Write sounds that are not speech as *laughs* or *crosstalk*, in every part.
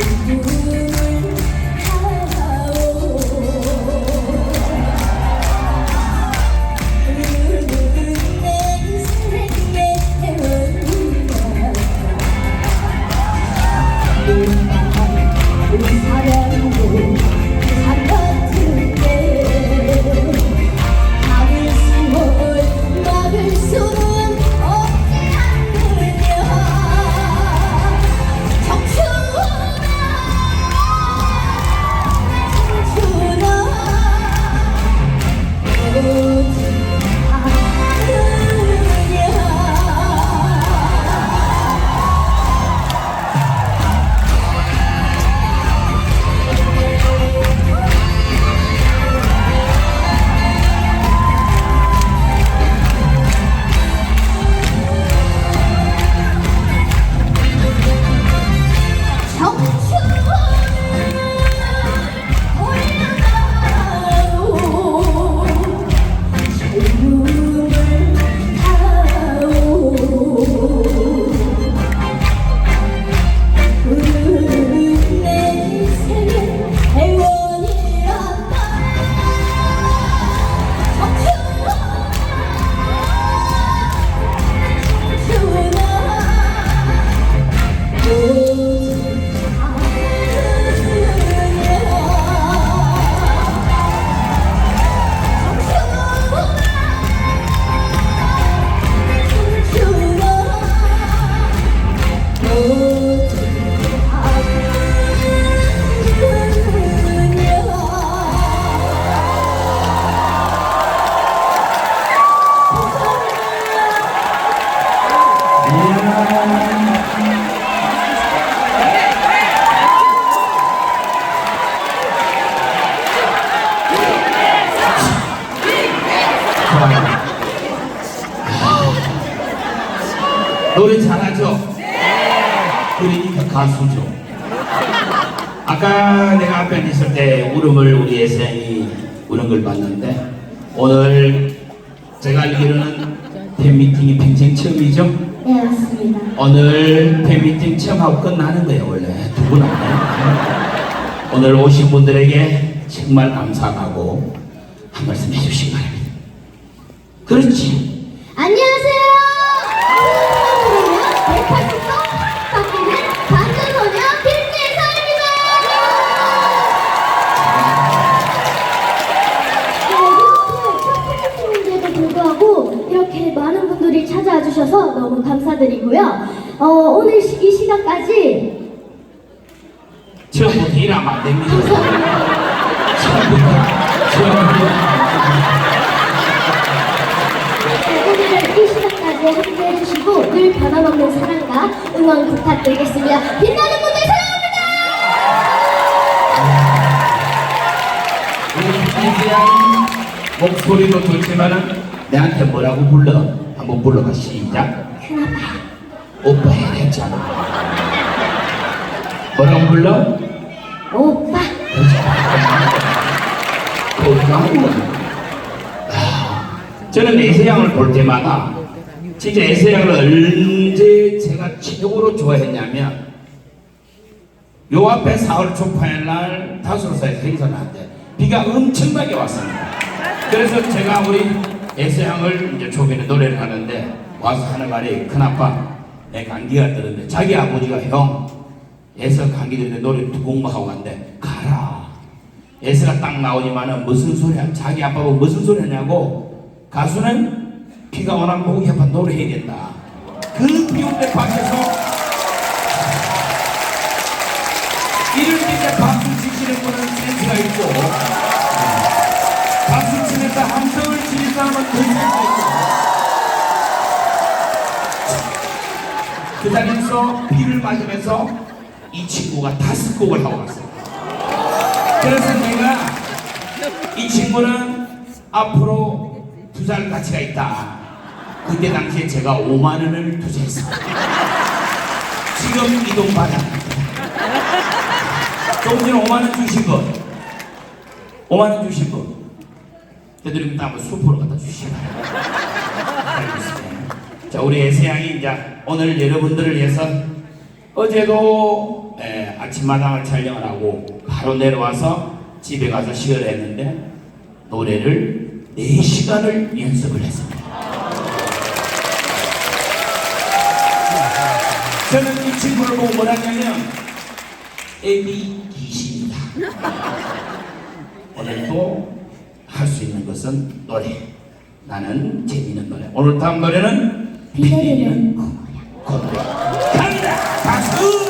Ooh. *laughs* 노래 잘하죠? 그러니까 가수죠. 아까 내가 앞에 있을 때 울음을 우리 예생이 우는 걸 봤는데 오늘 제가 알기로는 팬미팅이 평생 처음이죠? 네 맞습니다. 오늘 팬미팅 처음 하고 끝나는 거예요 원래 두분 안에 오늘 오신 분들에게 정말 감사하고 한 말씀 해주시기 바랍니다. 그렇지. 안녕하세요. 오늘은요 델타스터 바뀌는 반전소녀 김재선입니다. 네, 이렇게 첫 불구하고 이렇게 많은 분들이 찾아와 주셔서 너무 감사드리고요. 어, 오늘 시- 이 시간까지 처음부터 일하면 안 됩니다. 이 시간까지 함께 해 주시고 늘 변함없는 사랑과 응원 부탁드리겠습니다. 빛나는 분들 사랑합니다. 목소리도 좋지만은 내한테 뭐라고 불러? 한번 불러봐 시작. 오빠 해냈잖아. 뭐라고 불러? 오빠. 고마워. 아, 저는 에세양을 볼 때마다 진짜 에세양을 언제 제가 최고로 좋아했냐면 요 앞에 4월 초파일 날 다수로사에서 행사를 한대 비가 엄청나게 왔습니다. 그래서 제가 우리 에세양을 이제 초기에 노래를 하는데 와서 하는 말이 큰아빠 내 감기가 들었는데 자기 아버지가 형 에서 감기 들는데 노래 두 곡만 하고 간대 가라 에스가 딱 나오지만은 무슨 소리야? 자기 아빠가 무슨 소리 하냐고 가수는 비가 오나 목이 아파 노래해야 된다. 그 비온데 밖에서 이럴 때 박수 치시는 분은 센스가 있고 박수 치면서 함성을 치는 사람은 더 센스가 있고 그 자리에서 비를 맞으면서 이 친구가 다섯 곡을 하고 갔어요. 그래서 내가 이 친구는 앞으로 투자할 가치가 있다. 그때 당시에 제가 5만 원을 투자했습니다. 지금 이 돈 받아. 조금 전에 5만 원 주신 거. 5만 원 주신 거. 되도록 다 한번 수포로 갖다 주시기 바랍니다. 자, 우리 애세양이 이제 오늘 여러분들을 위해서 어제도 에, 아침마당을 촬영을 하고 바로 내려와서 집에 가서 시을 했는데 노래를 4시간을 연습을 했습니다. 저는 이 친구를 보고 뭐라냐면 애비 기신이다. 오늘도 할 수 있는 것은 노래. 나는 재미있는 노래. 오늘 다음 노래는 비 내리는 내리는 콧모양. 콧노래. 갑니다. 박수!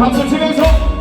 박수 치면서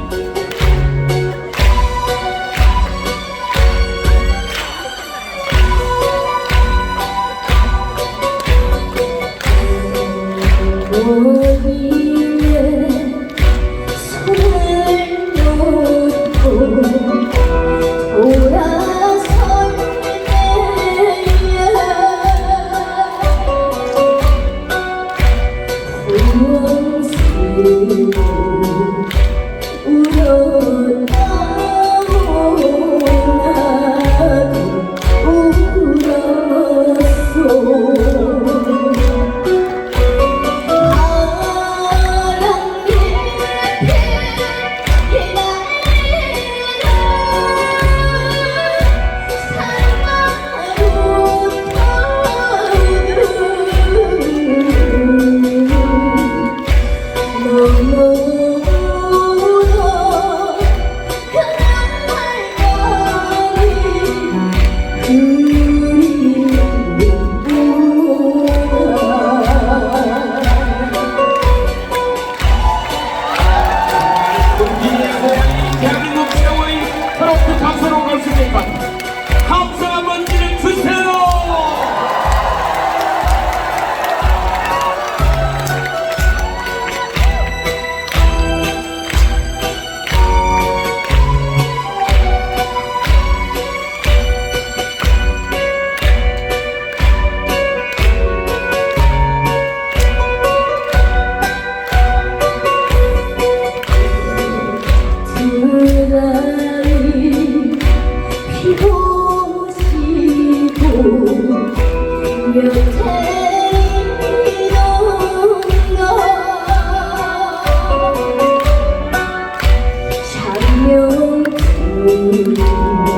ง